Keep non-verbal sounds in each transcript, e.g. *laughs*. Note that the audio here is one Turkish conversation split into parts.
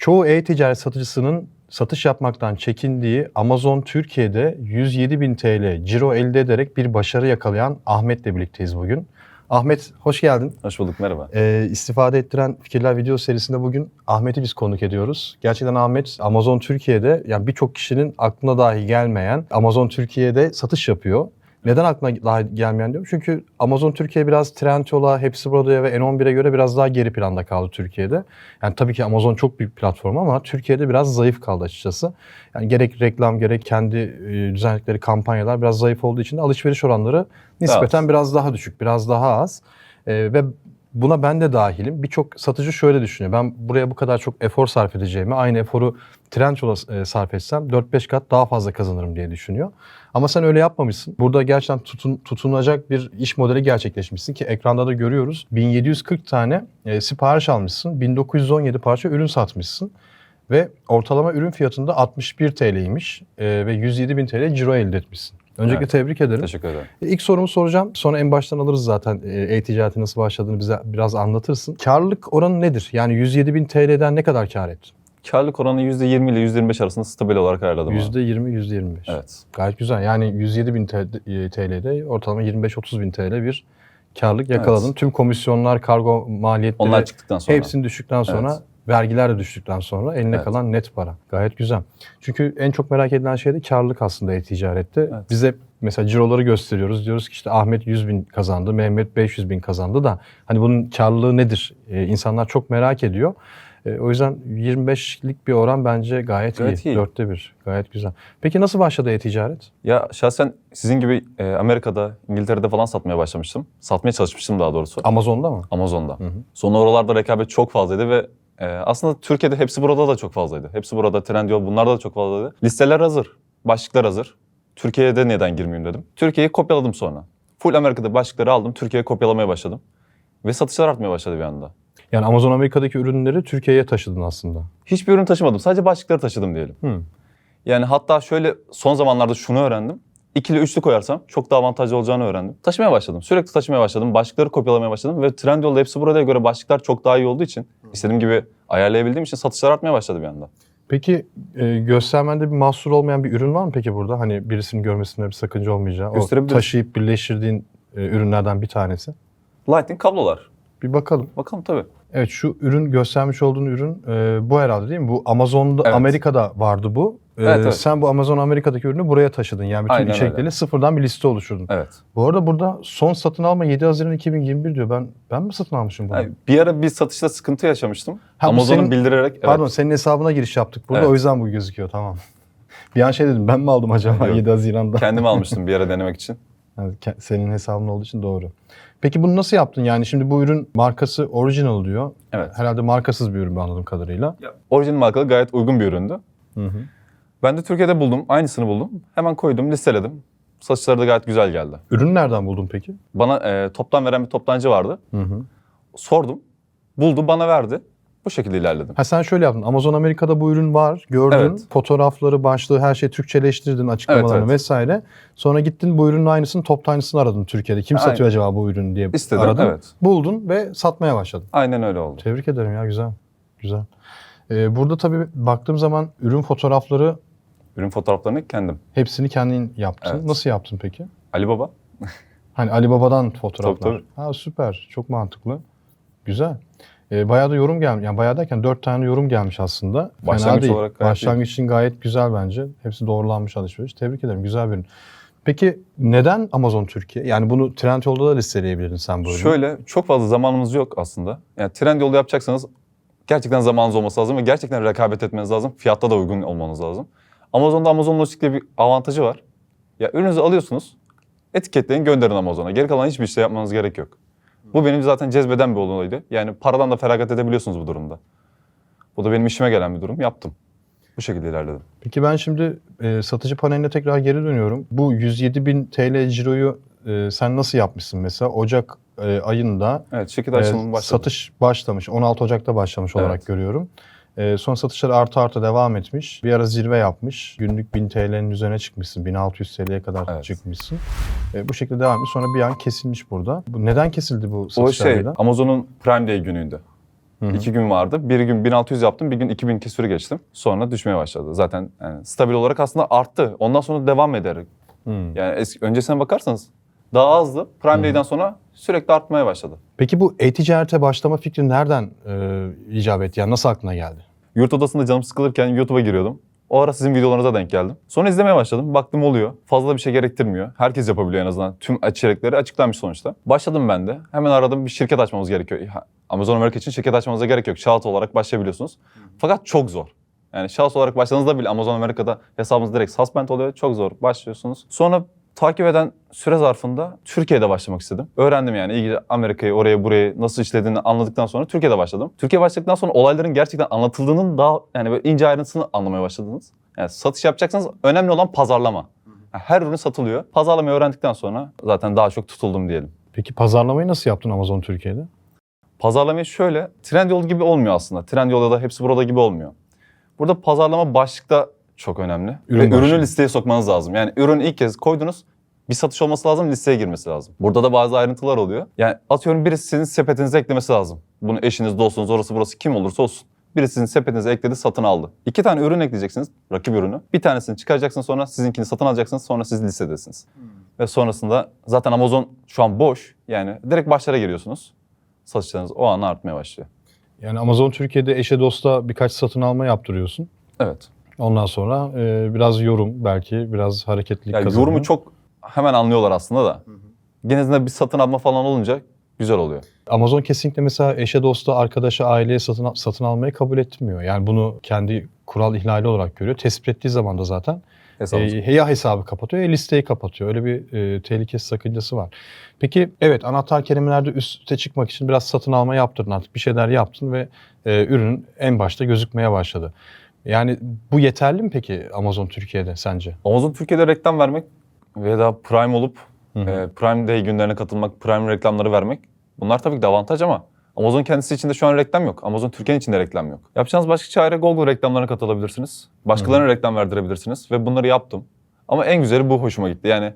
Çoğu e-ticaret satıcısının satış yapmaktan çekindiği Amazon Türkiye'de 107 bin TL ciro elde ederek bir başarı yakalayan Ahmet'le birlikteyiz bugün. Ahmet hoş geldin. Hoş bulduk, merhaba. Ee, istifade ettiren fikirler video serisinde bugün Ahmet'i biz konuk ediyoruz. Gerçekten Ahmet Amazon Türkiye'de yani birçok kişinin aklına dahi gelmeyen Amazon Türkiye'de satış yapıyor. Neden aklına dahi gelmeyen diyorum? Çünkü Amazon Türkiye biraz Trendyol'a, Hepsi Burada'ya ve N11'e göre biraz daha geri planda kaldı Türkiye'de. Yani tabii ki Amazon çok büyük platform ama Türkiye'de biraz zayıf kaldı açıkçası. Yani gerek reklam gerek kendi e, düzenledikleri kampanyalar biraz zayıf olduğu için de alışveriş oranları nispeten az. biraz daha düşük, biraz daha az. E, ve Buna ben de dahilim. Birçok satıcı şöyle düşünüyor. Ben buraya bu kadar çok efor sarf edeceğimi, aynı eforu Trendyol'a e, sarf etsem 4-5 kat daha fazla kazanırım diye düşünüyor. Ama sen öyle yapmamışsın. Burada gerçekten tutun, tutunacak bir iş modeli gerçekleşmişsin ki ekranda da görüyoruz. 1740 tane e, sipariş almışsın. 1917 parça ürün satmışsın. Ve ortalama ürün fiyatında 61 TL'ymiş e, ve 107 bin TL ciro elde etmişsin. Öncelikle Evet. tebrik ederim. Teşekkür ederim. İlk sorumu soracağım. Sonra en baştan alırız zaten. E, E-ticareti nasıl başladığını bize biraz anlatırsın. Karlılık oranı nedir? Yani 107 bin TL'den ne kadar kar ettin? Karlılık oranı %20 ile %25 arasında stabil olarak ayarladım. abi. %20, %25. Evet. Gayet güzel. Yani 107 bin TL'de ortalama 25-30 bin TL bir karlılık yakaladın. Evet. Tüm komisyonlar, kargo maliyetleri Onlar çıktıktan sonra. hepsini düştükten sonra Evet. Vergiler de düştükten sonra eline Evet. kalan net para. Gayet güzel. Çünkü en çok merak edilen şey de karlılık aslında e-ticarette. Evet. Bize mesela ciroları gösteriyoruz. Diyoruz ki işte Ahmet 100 bin kazandı, Mehmet 500 bin kazandı da hani bunun karlılığı nedir? Ee, insanlar çok merak ediyor. Ee, o yüzden 25'lik bir oran bence gayet, Gayet iyi. iyi. Dörtte bir. Gayet güzel. Peki nasıl başladı e-ticaret? Ya şahsen sizin gibi e, Amerika'da, İngiltere'de falan satmaya başlamıştım. Satmaya çalışmıştım daha doğrusu. Amazon'da mı? Amazon'da. hı. Sonra oralarda rekabet çok fazlaydı ve e, aslında Türkiye'de hepsi burada da çok fazlaydı. Hepsi burada, Trendyol bunlarda da çok fazlaydı. Listeler hazır, başlıklar hazır. Türkiye'de neden girmeyeyim dedim. Türkiye'yi kopyaladım sonra. Full Amerika'da başlıkları aldım, Türkiye'ye kopyalamaya başladım. Ve satışlar artmaya başladı bir anda. Yani Amazon Amerika'daki ürünleri Türkiye'ye taşıdın aslında. Hiçbir ürün taşımadım, sadece başlıkları taşıdım diyelim. Hı. Yani hatta şöyle son zamanlarda şunu öğrendim. İkili üçlü koyarsam çok daha avantajlı olacağını öğrendim. Taşımaya başladım. Sürekli taşımaya başladım. Başlıkları kopyalamaya başladım. Ve Trendyol'da hepsi burada göre başlıklar çok daha iyi olduğu için istediğim gibi ayarlayabildiğim için satışlar artmaya başladı bir anda. Peki e, göstermende bir mahsur olmayan bir ürün var mı peki burada? Hani birisinin görmesinde bir sakınca olmayacağı. O Gösterebiliriz. taşıyıp birleştirdiğin e, ürünlerden bir tanesi. Lightning kablolar. Bir bakalım. Bakalım tabii. Evet şu ürün göstermiş olduğun ürün e, bu herhalde değil mi? Bu Amazon'da Evet. Amerika'da vardı bu. E, Evet, evet. Sen bu Amazon Amerika'daki ürünü buraya taşıdın. Yani bütün Aynen içerikleriyle öyle. sıfırdan bir liste oluşturdun. Evet. Bu arada burada son satın alma 7 Haziran 2021 diyor. Ben ben mi satın almışım bunu? Yani bir ara bir satışta sıkıntı yaşamıştım. Amazon'un bildirerek evet, Pardon senin hesabına giriş yaptık burada. Evet. O yüzden bu gözüküyor tamam. *laughs* bir an şey dedim ben mi aldım acaba Yok. 7 Haziran'da? kendim *laughs* almıştım bir ara denemek için. Yani senin hesabın olduğu için doğru. Peki bunu nasıl yaptın? Yani şimdi bu ürün markası original diyor. Evet. Herhalde markasız bir ürün anladığım kadarıyla. Orijinal markalı gayet uygun bir üründü. Hı hı. Ben de Türkiye'de buldum. Aynısını buldum. Hemen koydum, listeledim. Satışları da gayet güzel geldi. Ürünü nereden buldun peki? Bana e, toptan veren bir toptancı vardı. Hı hı. Sordum. Buldu, bana verdi. Bu şekilde ilerledim. Ha sen şöyle yaptın. Amazon Amerika'da bu ürün var. Gördün. Evet. Fotoğrafları, başlığı her şeyi Türkçeleştirdin açıklamalarını Evet, evet. vesaire. Sonra gittin bu ürünün aynısını toptancısını aradın Türkiye'de. Kim Aynen. satıyor acaba bu ürünü diye İstedim, aradın. evet. Buldun ve satmaya başladın. Aynen öyle oldu. Tebrik ederim ya güzel. Güzel. Ee, burada tabii baktığım zaman ürün fotoğrafları Ürün fotoğraflarını kendim. hepsini kendin yaptın. Evet. Nasıl yaptın peki? Ali Baba. *laughs* Hani Ali fotoğraflar. Tabii, Ha süper. Çok mantıklı. Güzel. Ee, bayağı da yorum gelmiş. Yani bayağı derken dört tane yorum gelmiş aslında. Fena Başlangıç değil. olarak gayet Başlangıç için gayet güzel bence. Hepsi doğrulanmış alışveriş. Tebrik ederim. Güzel bir ürün. Peki neden Amazon Türkiye? Yani bunu Trendyol'da da listeleyebilirdin sen ürünü. Şöyle çok fazla zamanımız yok aslında. Yani trend yolu yapacaksanız gerçekten zamanınız olması lazım ve gerçekten rekabet etmeniz lazım. Fiyatta da uygun olmanız lazım. Amazon'da Amazon Lojistik diye bir avantajı var. Ya ürününüzü alıyorsunuz, etiketleyin gönderin Amazon'a. Geri kalan hiçbir şey yapmanız gerek yok. Bu benim zaten cezbeden bir olaydı. Yani paradan da feragat edebiliyorsunuz bu durumda. Bu da benim işime gelen bir durum. Yaptım. Bu şekilde ilerledim. Peki ben şimdi e, satıcı paneline tekrar geri dönüyorum. Bu 107 bin TL ciroyu e, sen nasıl yapmışsın mesela? Ocak e, ayında Evet, şirket e, başladı. satış başlamış. 16 Ocak'ta başlamış olarak Evet. görüyorum. E, son satışlar artı artı devam etmiş. Bir ara zirve yapmış. Günlük 1000 TL'nin üzerine çıkmışsın. 1600 TL'ye kadar Evet. çıkmışsın. E, bu şekilde devam etmiş. Sonra bir an kesilmiş burada. Bu neden kesildi bu O satışlar şey birden? Amazon'un Prime Day günüydü. hı. İki gün vardı. Bir gün 1600 yaptım, bir gün 2000 küsürü geçtim. Sonra düşmeye başladı. Zaten yani stabil olarak aslında arttı. Ondan sonra devam eder. Hmm. Yani eski, öncesine bakarsanız daha azdı. Prime Day'den sonra sürekli artmaya başladı. Peki bu e-ticarete başlama fikri nereden e, icap etti? Yani nasıl aklına geldi? Yurt odasında canım sıkılırken YouTube'a giriyordum. O ara sizin videolarınıza denk geldim. Sonra izlemeye başladım. Baktım oluyor. Fazla bir şey gerektirmiyor. Herkes yapabiliyor en azından. Tüm içerikleri açıklanmış sonuçta. Başladım ben de. Hemen aradım bir şirket açmamız gerekiyor. Amazon Amerika için şirket açmanıza gerek yok. Şahıs olarak başlayabiliyorsunuz. Fakat çok zor. Yani şahıs olarak başladığınızda bile Amazon Amerika'da hesabınız direkt suspend oluyor. Çok zor. Başlıyorsunuz. Sonra takip eden süre zarfında Türkiye'de başlamak istedim. Öğrendim yani ilgili Amerika'yı oraya buraya nasıl işlediğini anladıktan sonra Türkiye'de başladım. Türkiye başladıktan sonra olayların gerçekten anlatıldığının daha yani böyle ince ayrıntısını anlamaya başladınız. Yani satış yapacaksanız önemli olan pazarlama. Yani her ürün satılıyor. Pazarlamayı öğrendikten sonra zaten daha çok tutuldum diyelim. Peki pazarlamayı nasıl yaptın Amazon Türkiye'de? Pazarlamayı şöyle, Trendyol gibi olmuyor aslında. Trendyol ya da hepsi burada gibi olmuyor. Burada pazarlama başlıkta çok önemli. Ürün Ve ürünü listeye sokmanız lazım. Yani ürünü ilk kez koydunuz, bir satış olması lazım, listeye girmesi lazım. Burada da bazı ayrıntılar oluyor. Yani atıyorum birisi sizin sepetinize eklemesi lazım. Bunu eşiniz, dostunuz, orası burası kim olursa olsun. Birisi sizin sepetinize ekledi, satın aldı. İki tane ürün ekleyeceksiniz, rakip ürünü. Bir tanesini çıkaracaksınız sonra sizinkini satın alacaksınız, sonra siz listedesiniz. Ve sonrasında zaten Amazon şu an boş. Yani direkt başlara giriyorsunuz. Satışlarınız o an artmaya başlıyor. Yani Amazon Türkiye'de eşe dosta birkaç satın alma yaptırıyorsun. Evet. Ondan sonra e, biraz yorum belki, biraz hareketlilik Yani kazanıyor. yorumu çok hemen anlıyorlar aslında da. Genelde bir satın alma falan olunca güzel oluyor. Amazon kesinlikle mesela eşe dosta, arkadaşa, aileye satın, satın almayı kabul etmiyor. Yani bunu kendi kural ihlali olarak görüyor. Tespit ettiği zaman da zaten Hesabınız. e, ya hesabı kapatıyor ya listeyi kapatıyor. Öyle bir e, tehlikesi sakıncası var. Peki evet anahtar kelimelerde üste çıkmak için biraz satın alma yaptırdın artık. Bir şeyler yaptın ve e, ürün en başta gözükmeye başladı. Yani bu yeterli mi peki Amazon Türkiye'de sence? Amazon Türkiye'de reklam vermek veya da Prime olup Hı hı. e, Prime Day günlerine katılmak, Prime reklamları vermek bunlar tabii ki de avantaj ama Amazon kendisi içinde şu an reklam yok. Amazon Türkiye'nin içinde reklam yok. Yapacağınız başka çare Google reklamlarına katılabilirsiniz. Başkalarına reklam verdirebilirsiniz ve bunları yaptım. Ama en güzeli bu hoşuma gitti. Yani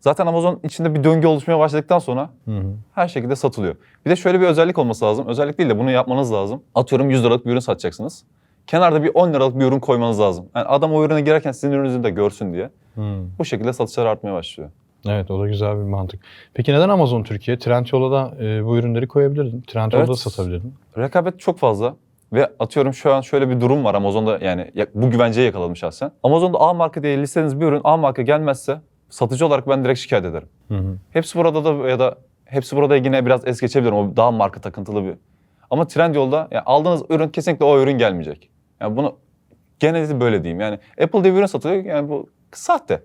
zaten Amazon içinde bir döngü oluşmaya başladıktan sonra Hı hı. her şekilde satılıyor. Bir de şöyle bir özellik olması lazım. Özellik değil de bunu yapmanız lazım. Atıyorum 100 liralık bir ürün satacaksınız. Kenarda bir 10 liralık bir ürün koymanız lazım. Yani adam o ürüne girerken sizin ürününüzü de görsün diye. Hı. Bu şekilde satışlar artmaya başlıyor. Evet o da güzel bir mantık. Peki neden Amazon Türkiye? Trendyol'a da e, bu ürünleri koyabilirdin. Trendyol'da Evet. satabilirdin. Rekabet çok fazla. Ve atıyorum şu an şöyle bir durum var Amazon'da yani ya- bu güvenceyi yakaladım şahsen. Amazon'da A marka diye listeniz bir ürün A marka gelmezse satıcı olarak ben direkt şikayet ederim. Hı hı. Hepsi burada da ya da hepsi burada yine biraz es geçebilirim. O daha marka takıntılı bir. Ama Trendyol'da yani aldığınız ürün kesinlikle o ürün gelmeyecek. Yani bunu genelde böyle diyeyim. Yani Apple diye bir ürün satılıyor. Yani bu sahte.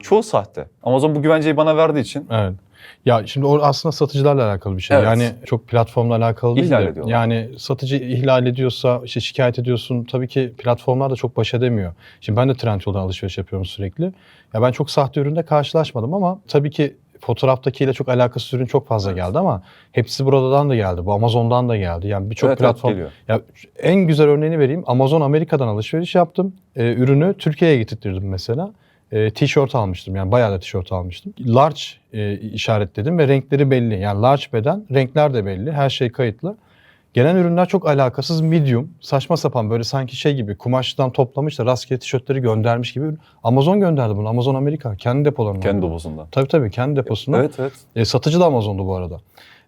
Çoğu sahte. Amazon bu güvenceyi bana verdiği için Evet. Ya şimdi o aslında satıcılarla alakalı bir şey. Evet. Yani çok platformla alakalı değil İhlal de. ediyorlar. Yani satıcı ihlal ediyorsa, işte şikayet ediyorsun. Tabii ki platformlar da çok baş edemiyor. Şimdi ben de Trendyol'dan alışveriş yapıyorum sürekli. Ya ben çok sahte üründe karşılaşmadım ama tabii ki fotoğraftakiyle çok alakasız ürün çok fazla geldi ama hepsi buradan da geldi. Bu Amazon'dan da geldi. Yani birçok Evet, evet, platform geliyor. ya en güzel örneğini vereyim. Amazon Amerika'dan alışveriş yaptım. Ee, ürünü Türkiye'ye getirttirdim mesela. Ee, tişört almıştım yani bayağı da tişört almıştım. Large e, işaretledim ve renkleri belli. Yani large beden, renkler de belli. Her şey kayıtlı. Gelen ürünler çok alakasız medium. Saçma sapan böyle sanki şey gibi kumaştan toplamış da rastgele tişörtleri göndermiş gibi. Amazon gönderdi bunu. Amazon Amerika. Kendi depolarından. kendi deposunda. Tabii tabii kendi deposunda. Evet evet. E, satıcı da Amazon'du bu arada.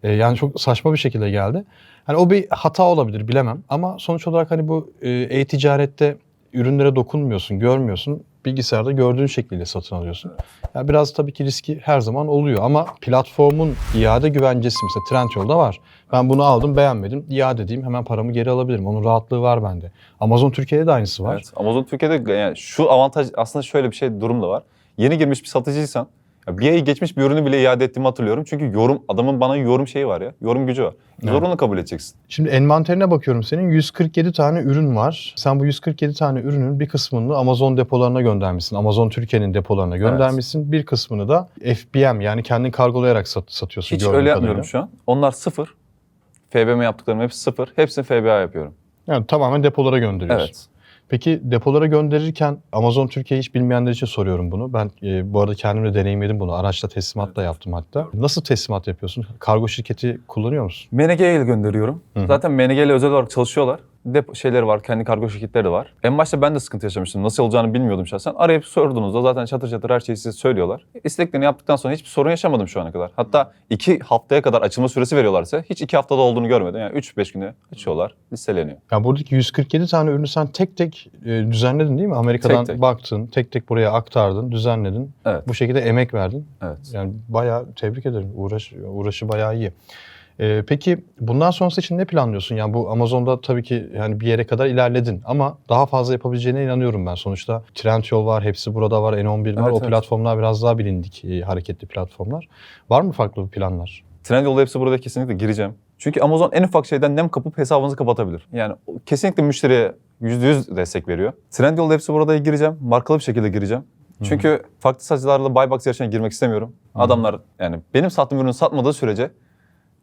E, yani çok saçma bir şekilde geldi. Hani o bir hata olabilir bilemem ama sonuç olarak hani bu e, e-ticarette ürünlere dokunmuyorsun, görmüyorsun. Bilgisayarda gördüğün şekliyle satın alıyorsun. Ya biraz tabii ki riski her zaman oluyor ama platformun iade güvencesi mesela Trendyol'da var. Ben bunu aldım, beğenmedim. iade edeyim, hemen paramı geri alabilirim. Onun rahatlığı var bende. Amazon Türkiye'de de aynısı var. Evet. Amazon Türkiye'de yani şu avantaj aslında şöyle bir şey durum da var. Yeni girmiş bir satıcıysan ya bir ay geçmiş bir ürünü bile iade ettiğimi hatırlıyorum. Çünkü yorum adamın bana yorum şeyi var ya. Yorum gücü var. Evet. Zorunlu kabul edeceksin. Şimdi envanterine bakıyorum senin 147 tane ürün var. Sen bu 147 tane ürünün bir kısmını Amazon depolarına göndermişsin. Amazon Türkiye'nin depolarına göndermişsin. Bir kısmını da FBM yani kendin kargolayarak sat- satıyorsun. Hiç öyle yapmıyorum şu an. Onlar sıfır. FBM yaptıklarım hepsi sıfır. Hepsini FBA yapıyorum. Yani tamamen depolara gönderiyorsun. Evet. Peki depolara gönderirken Amazon Türkiye hiç bilmeyenler için soruyorum bunu. Ben e, bu arada kendim de deneyimledim bunu. Araçla teslimat da yaptım hatta. Nasıl teslimat yapıyorsun? Kargo şirketi kullanıyor musun? MNG ile gönderiyorum. Hı hı. Zaten MNG ile özel olarak çalışıyorlar. Depo şeyleri var, kendi kargo şirketleri var. En başta ben de sıkıntı yaşamıştım. Nasıl olacağını bilmiyordum şahsen. Arayıp sorduğunuzda zaten çatır çatır her şeyi size söylüyorlar. İsteklerini yaptıktan sonra hiçbir sorun yaşamadım şu ana kadar. Hatta iki haftaya kadar açılma süresi veriyorlarsa hiç iki haftada olduğunu görmedim. Yani 3-5 güne açıyorlar, listeleniyor. Ya buradaki 147 tane ürünü sen tek tek e, düzenledin değil mi? Amerika'dan Tek tek. baktın, tek tek buraya aktardın, düzenledin. Evet. Bu şekilde emek verdin. Evet. Yani bayağı tebrik ederim. Uğraş, uğraşı bayağı iyi. Ee, peki bundan sonrası için ne planlıyorsun? Yani bu Amazon'da tabii ki yani bir yere kadar ilerledin ama daha fazla yapabileceğine inanıyorum ben. Sonuçta Trendyol var, hepsi burada var, N11 var. Evet, o evet. platformlar biraz daha bilindik e, hareketli platformlar. Var mı farklı planlar? Trendyol'da hepsi burada kesinlikle gireceğim. Çünkü Amazon en ufak şeyden nem kapıp hesabınızı kapatabilir. Yani kesinlikle müşteriye %100 destek veriyor. Trendyol'da hepsi burada gireceğim. Markalı bir şekilde gireceğim. Çünkü farklı satıcılarla buy box yarışına girmek istemiyorum. Adamlar yani benim sattığım ürünü satmadığı sürece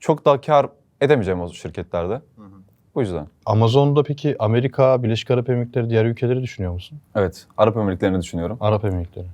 çok daha kar edemeyeceğim o şirketlerde. Bu yüzden. Amazon'da peki Amerika, Birleşik Arap Emirlikleri, diğer ülkeleri düşünüyor musun? Evet. Arap Emirlikleri'ni düşünüyorum. Arap Emirlikleri.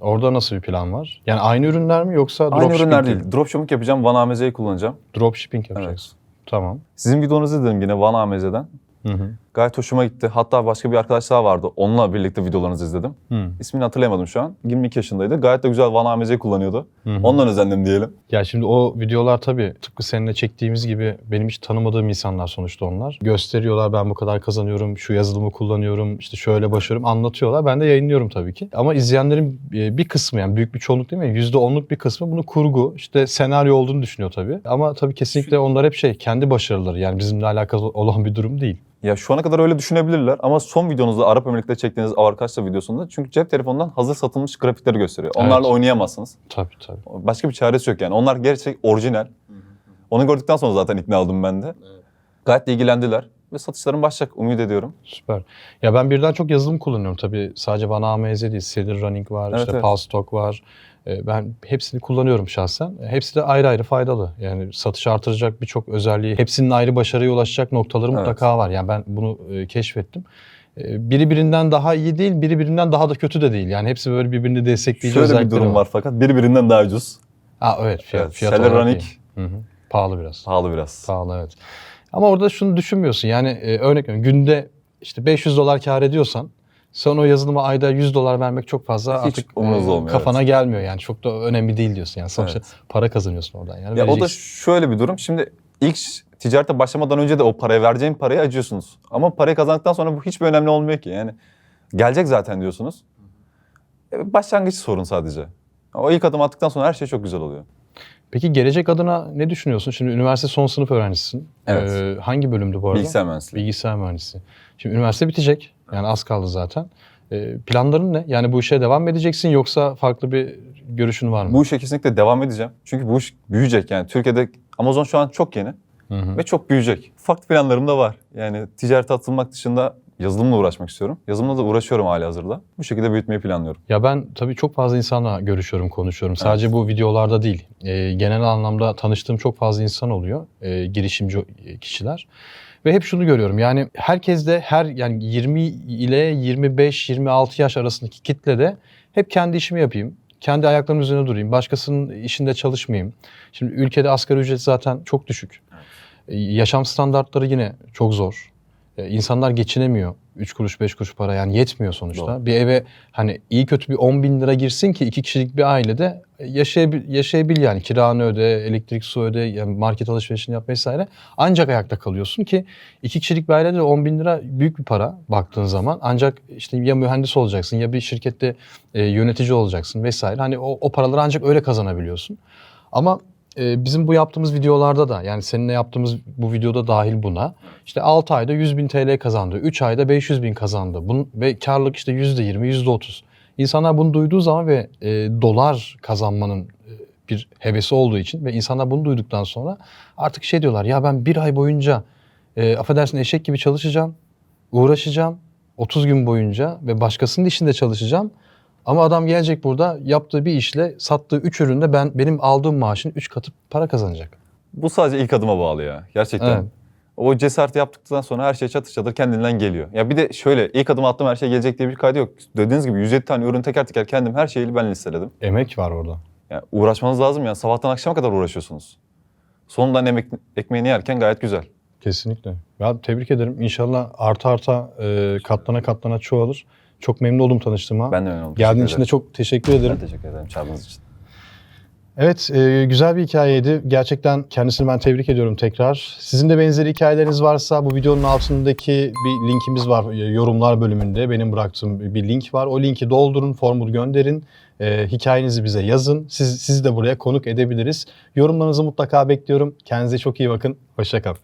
Orada nasıl bir plan var? Yani aynı ürünler mi yoksa Aynı dropshipping ürünler mi? değil. Dropshipping yapacağım. Van AMZ'yi kullanacağım. Dropshipping yapacaksın. Tamam. Sizin videonuzu izledim yine Van AMZ'den. Hı hı. Gayet hoşuma gitti. Hatta başka bir arkadaş daha vardı. Onunla birlikte videolarınızı izledim. Hı. İsmini hatırlayamadım şu an. 22 yaşındaydı. Gayet de güzel Van AMZ kullanıyordu. Hı. Ondan özendim diyelim. Ya şimdi o videolar tabii tıpkı seninle çektiğimiz gibi benim hiç tanımadığım insanlar sonuçta onlar. Gösteriyorlar ben bu kadar kazanıyorum, şu yazılımı kullanıyorum, işte şöyle başarıyorum anlatıyorlar. Ben de yayınlıyorum tabii ki. Ama izleyenlerin e, bir kısmı yani büyük bir çoğunluk değil mi? %10'luk bir kısmı bunu kurgu, işte senaryo olduğunu düşünüyor tabii. Ama tabii kesinlikle onlar hep şey kendi başarıları yani bizimle alakalı olan bir durum değil. Ya şu ana kadar öyle düşünebilirler ama son videonuzda Arap Emirlikleri çektiğiniz Avarkaç'ta videosunda çünkü cep telefonundan hazır satılmış grafikleri gösteriyor. Onlarla Evet. oynayamazsınız. Tabii tabii. Başka bir çaresi yok yani. Onlar gerçek orijinal. Onu gördükten sonra zaten ikna oldum ben de. Gayet de ilgilendiler ve satışlarım başlayacak umut ediyorum. Süper. Ya ben birden çok yazılım kullanıyorum tabii. Sadece bana AMZ değil. Cedar Running var, Evet, işte evet. Pulsetalk var. Ee, Ben hepsini kullanıyorum şahsen. Hepsi de ayrı ayrı faydalı. Yani satış artıracak birçok özelliği, hepsinin ayrı başarıya ulaşacak noktaları Evet. mutlaka var. Yani ben bunu e, keşfettim. E, Biri birinden daha iyi değil, biri birinden daha da kötü de değil. Yani hepsi böyle birbirini destekleyici Şöyle bir özellikleri durum var fakat birbirinden daha ucuz. Ha evet, fiyat, Evet, fiyat olarak. Hı hı. Pahalı biraz. pahalı biraz. Pahalı evet. Ama orada şunu düşünmüyorsun yani e, örnek veriyorum günde işte 500 dolar kar ediyorsan sen o yazılıma ayda 100 dolar vermek çok fazla Hiç artık umurunuzda e, olmuyor, kafana gelmiyor yani çok da önemli değil diyorsun yani sonuçta Evet. para kazanıyorsun oradan yani Ya o da vereceksin. şöyle bir durum. Şimdi ilk ticarete başlamadan önce de o paraya vereceğin parayı acıyorsunuz. Ama parayı kazandıktan sonra bu hiçbir önemli olmuyor ki. Yani gelecek zaten diyorsunuz. E, Başlangıç sorun sadece. O ilk adım attıktan sonra her şey çok güzel oluyor. Peki gelecek adına ne düşünüyorsun? Şimdi üniversite son sınıf öğrencisisin. Evet. E, hangi bölümdü bu arada? Bilgisayar mühendisliği. Bilgisayar mühendisi. Şimdi üniversite bitecek. Yani az kaldı zaten. E, planların ne? Yani bu işe devam mı edeceksin yoksa farklı bir görüşün var mı? Bu işe kesinlikle devam edeceğim. Çünkü bu iş büyüyecek yani. Türkiye'de Amazon şu an çok yeni Hı hı. ve çok büyüyecek. Farklı planlarım da var. Yani ticarete atılmak dışında yazılımla uğraşmak istiyorum. Yazılımla da uğraşıyorum hali hazırda. Bu şekilde büyütmeyi planlıyorum. Ya ben tabii çok fazla insanla görüşüyorum, konuşuyorum. Sadece bu videolarda değil. Ee, genel anlamda tanıştığım çok fazla insan oluyor. Ee, girişimci kişiler. Ve hep şunu görüyorum. Yani herkes de her yani 20 ile 25-26 yaş arasındaki kitlede hep kendi işimi yapayım. Kendi ayaklarımın üzerine durayım. Başkasının işinde çalışmayayım. Şimdi ülkede asgari ücret zaten çok düşük. Ee, Yaşam standartları yine çok zor. Ee, İnsanlar geçinemiyor. 3 kuruş 5 kuruş para yani yetmiyor sonuçta. Doğru. Bir eve hani iyi kötü bir 10 bin lira girsin ki iki kişilik bir ailede yaşayabil, yaşayabil yani kiranı öde, elektrik su öde, yani market alışverişini yap vesaire. Ancak ayakta kalıyorsun ki iki kişilik bir ailede de 10 bin lira büyük bir para baktığın zaman. Ancak işte ya mühendis olacaksın ya bir şirkette e, yönetici olacaksın vesaire. Hani o, o paraları ancak öyle kazanabiliyorsun. Ama e, bizim bu yaptığımız videolarda da yani seninle yaptığımız bu videoda dahil buna işte 6 ayda 100 bin TL kazandı, 3 ayda 500 bin kazandı Bunun, ve karlılık işte %20, %30. İnsanlar bunu duyduğu zaman ve e, dolar kazanmanın e, bir hevesi olduğu için ve insanlar bunu duyduktan sonra artık şey diyorlar ya ben bir ay boyunca e, affedersin eşek gibi çalışacağım, uğraşacağım 30 gün boyunca ve başkasının işinde çalışacağım. Ama adam gelecek burada yaptığı bir işle sattığı 3 üründe ben benim aldığım maaşın 3 katı para kazanacak. Bu sadece ilk adıma bağlı ya. Gerçekten. Evet. O cesareti yaptıktan sonra her şey çatır çatır kendinden geliyor. Ya bir de şöyle ilk adım attım her şey gelecek diye bir kaydı yok. Dediğiniz gibi 107 tane ürün teker teker kendim her şeyi ben listeledim. Emek var orada. Yani uğraşmanız lazım ya. Sabahtan akşama kadar uğraşıyorsunuz. Sonundan emek, ekmeğini yerken gayet güzel. Kesinlikle. Ya tebrik ederim. İnşallah arta arta e, katlana katlana çoğalır. Çok memnun oldum tanıştığıma. Ben de memnun oldum. Geldiğin için de çok teşekkür ederim. Ben teşekkür ederim çağırdığınız için. Evet, e, güzel bir hikayeydi. Gerçekten kendisini ben tebrik ediyorum tekrar. Sizin de benzeri hikayeleriniz varsa bu videonun altındaki bir linkimiz var. e, Yorumlar bölümünde benim bıraktığım bir link var. O linki doldurun, formu gönderin. E, hikayenizi bize yazın. Siz, sizi de buraya konuk edebiliriz. Yorumlarınızı mutlaka bekliyorum. Kendinize çok iyi bakın. Hoşçakalın.